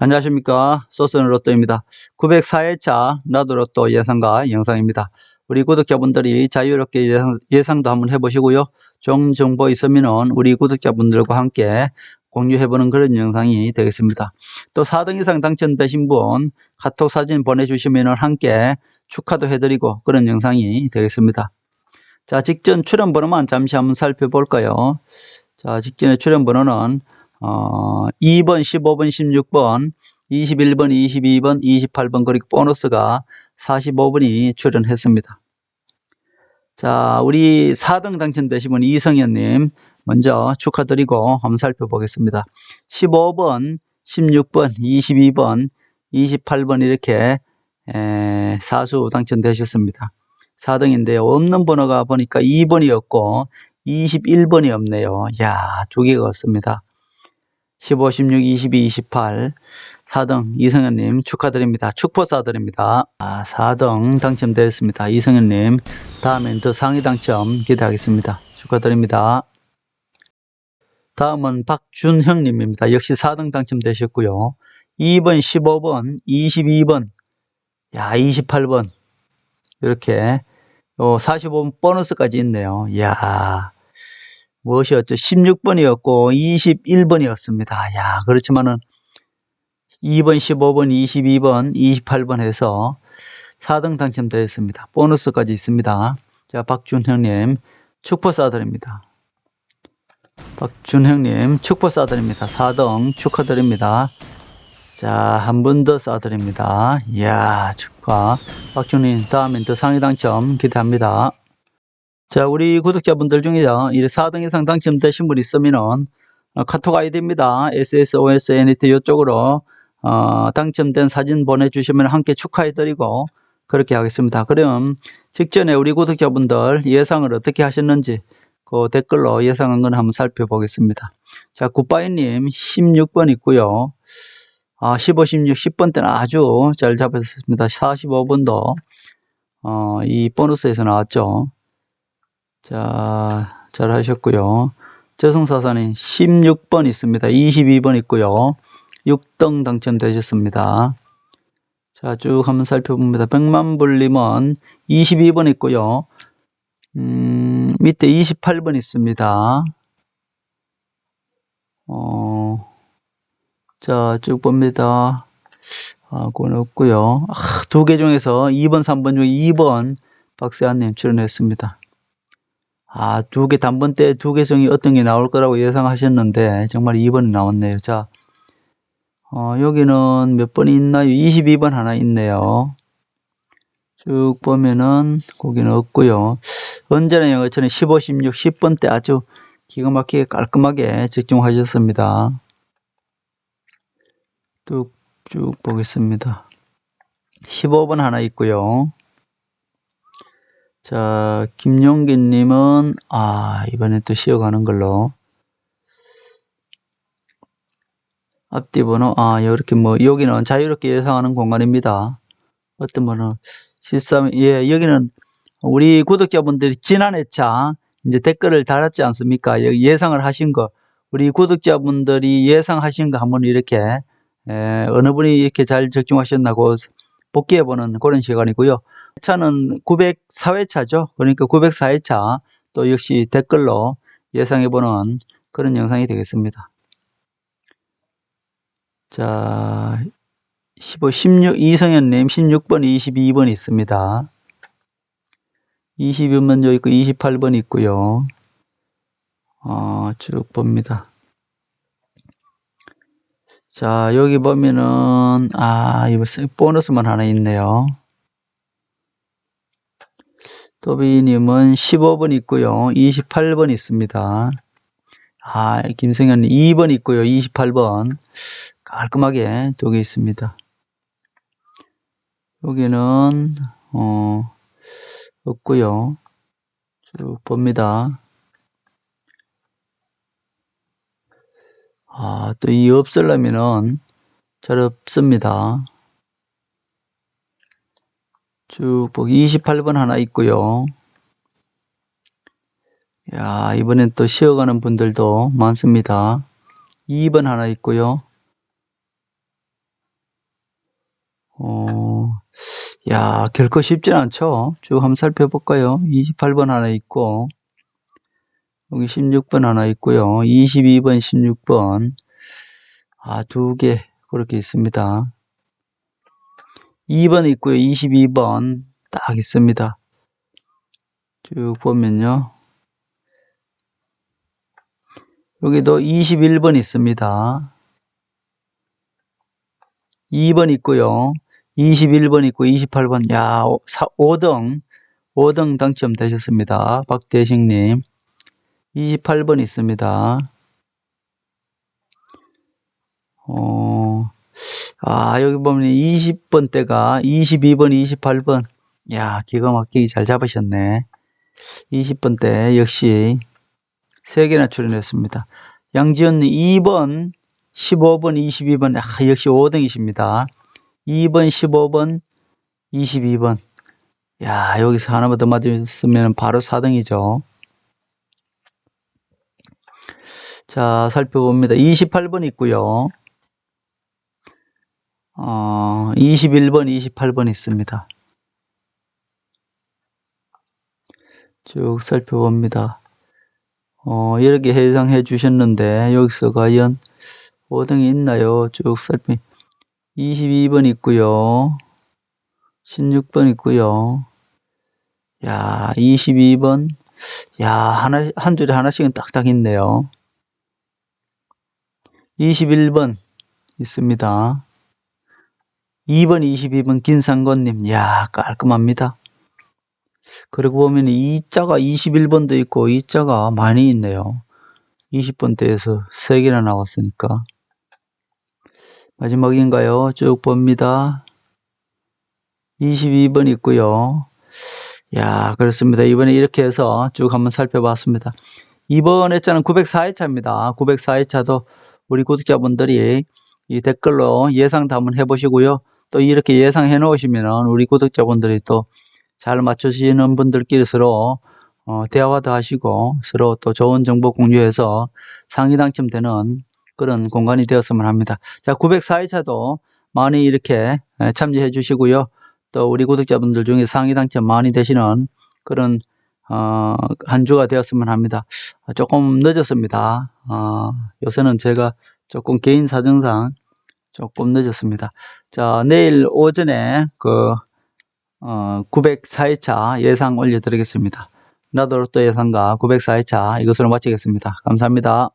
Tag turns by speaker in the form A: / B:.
A: 안녕하십니까. 소스는 로또입니다. 904회차 나도 로또 예상가 영상입니다. 우리 구독자분들이 자유롭게 예상, 예상도 한번 해보시고요. 좋은 정보 있으면 우리 구독자분들과 함께 공유해보는 그런 영상이 되겠습니다. 또 4등 이상 당첨되신 분 카톡 사진 보내주시면 함께 축하도 해드리고 그런 영상이 되겠습니다. 자, 직전 출연 번호만 잠시 한번 살펴볼까요? 자, 직전의 출연 번호는 어, 2번, 15번, 16번, 21번, 22번, 28번 그리고 보너스가 45번이 출연했습니다. 자, 우리 4등 당첨되신 분 이성현님 먼저 축하드리고 한번 살펴보겠습니다. 15번, 16번, 22번, 28번 이렇게 에, 사수 당첨되셨습니다. 4등인데요. 없는 번호가 보니까 2번이었고 21번이 없네요. 야, 두 개가 없습니다. 15, 16, 22, 28 4등 이성현님 축하드립니다. 축포 쏴드립니다. 아, 4등 당첨되었습니다. 이성현님 다음엔 더 상위 당첨 기대하겠습니다. 축하드립니다. 다음은 박준형님입니다. 역시 4등 당첨되셨고요. 2번, 15번, 22번, 야 28번 이렇게 45번 보너스까지 있네요. 이야 무엇이었죠? 16번이었고 21번이었습니다. 야, 그렇지만은 2번, 15번, 22번, 28번 해서 4등 당첨되었습니다. 보너스까지 있습니다. 자, 박준형님 축포 쏴드립니다. 박준형님 축포 쏴드립니다. 4등 축하드립니다. 자, 한 번 더 쏴드립니다. 이야, 축하. 박준님, 다음엔 더 상위 당첨 기대합니다. 자, 우리 구독자분들 중에요. 이 4등 이상 당첨되신 분 있으면은 어, 카톡 아이디입니다. SSOSNET 이쪽으로 어, 당첨된 사진 보내주시면 함께 축하해드리고 그렇게 하겠습니다. 그럼 직전에 우리 구독자분들 예상을 어떻게 하셨는지 그 댓글로 예상한 건 한번 살펴보겠습니다. 자, 굿바이님 16번 있고요. 아, 15, 16, 10번 때는 아주 잘 잡았습니다. 45번도 어, 이 보너스에서 나왔죠. 자, 잘 하셨고요. 저승사사는 16번 있습니다. 22번 있고요. 6등 당첨되셨습니다. 자, 쭉 한번 살펴봅니다. 백만불님은 22번 있고요. 음, 밑에 28번 있습니다. 어, 자, 쭉 봅니다. 아, 그건 없고요. 아, 두 개 중에서 2번, 3번 중에 2번 박세환님 출연했습니다. 아, 두 개 단번대 두 개성이 어떤 게 나올 거라고 예상하셨는데 정말 2번이 나왔네요. 자, 어, 여기는 몇 번이 있나요? 22번 하나 있네요. 쭉 보면은 거기는 없고요. 언제나 영어처럼 15, 16, 10번 때 아주 기가 막히게 깔끔하게 집중하셨습니다. 쭉, 쭉 보겠습니다. 15번 하나 있고요. 자, 김용기님은, 아, 이번엔 또 쉬어가는 걸로. 앞뒤 번호, 아, 이렇게 뭐, 여기는 자유롭게 예상하는 공간입니다. 어떤 번호, 13, 예, 여기는 우리 구독자분들이 지난 회차 이제 댓글을 달았지 않습니까? 여기 예상을 하신 거, 우리 구독자분들이 예상하신 거 한번 이렇게, 에, 어느 분이 이렇게 잘 적중하셨나 고 복귀해보는 그런 시간이고요. 차는 904회차죠. 그러니까 904회차 또 역시 댓글로 예상해보는 그런 영상이 되겠습니다. 자, 15, 16, 이성현님 16번, 22번 있습니다. 22번 요 있고 28번 있고요. 어, 쭉 봅니다. 자, 여기 보면은, 아, 이거 보너스만 하나 있네요. 또비님은 15번 있고요. 28번 있습니다. 아, 김승현 2번 있고요. 28번. 깔끔하게 두개 있습니다. 여기는, 어, 없고요. 쭉 봅니다. 아, 또이 없으려면은 잘 없습니다. 쭉 보기 28번 하나 있고요. 야, 이번엔 또 쉬어가는 분들도 많습니다. 2번 하나 있고요. 어, 야, 결코 쉽진 않죠. 쭉 한번 살펴볼까요? 28번 하나 있고, 여기 16번 하나 있고요. 22번, 16번. 아, 두 개, 그렇게 있습니다. 2번 있고요. 22번 딱 있습니다. 쭉 보면요. 여기도 21번 있습니다. 2번 있고요. 21번 있고 28번. 야, 5등, 5등 당첨 되셨습니다. 박대식님. 28번 있습니다. 어, 아, 여기 보면 20번 대가 22번, 28번. 야, 기가 막히게 잘 잡으셨네. 20번 대 역시 3개나 출연했습니다. 양지연님 2번, 15번, 22번. 아, 역시 5등이십니다. 2번, 15번, 22번. 야, 여기서 하나만 더 맞으면 바로 4등이죠. 자, 살펴봅니다. 28번 있고요. 어, 21번, 28번 있습니다. 쭉 살펴봅니다. 어, 이렇게 해상해 주셨는데, 여기서 과연 5등이 있나요? 쭉 살펴, 22번 있고요. 16번 있고요. 야, 22번. 야, 하나, 한 줄에 하나씩은 딱딱 있네요. 21번 있습니다. 2번, 22번 김상건님. 야, 깔끔합니다. 그리고 보면 이 자가 21번도 있고 이 자가 많이 있네요. 20번대에서 3개나 나왔으니까. 마지막인가요? 쭉 봅니다. 22번 있고요. 야, 그렇습니다. 이번에 이렇게 해서 쭉 한번 살펴봤습니다. 이번 회차는 904회차입니다. 904회차도 우리 구독자분들이 이 댓글로 예상도 한번 해보시고요. 또 이렇게 예상해 놓으시면 우리 구독자분들이 또 잘 맞추시는 분들끼리 서로 어, 대화도 하시고 서로 또 좋은 정보 공유해서 상위 당첨되는 그런 공간이 되었으면 합니다. 자, 904회차도 많이 이렇게 에, 참여해 주시고요. 또 우리 구독자분들 중에 상위 당첨 많이 되시는 그런 어, 한 주가 되었으면 합니다. 조금 늦었습니다. 어, 요새는 제가 조금 개인 사정상 조금 늦었습니다. 자, 내일 오전에 그, 어, 904회차 예상 올려드리겠습니다. 나도 로또 예상가 904회차 이것으로 마치겠습니다. 감사합니다.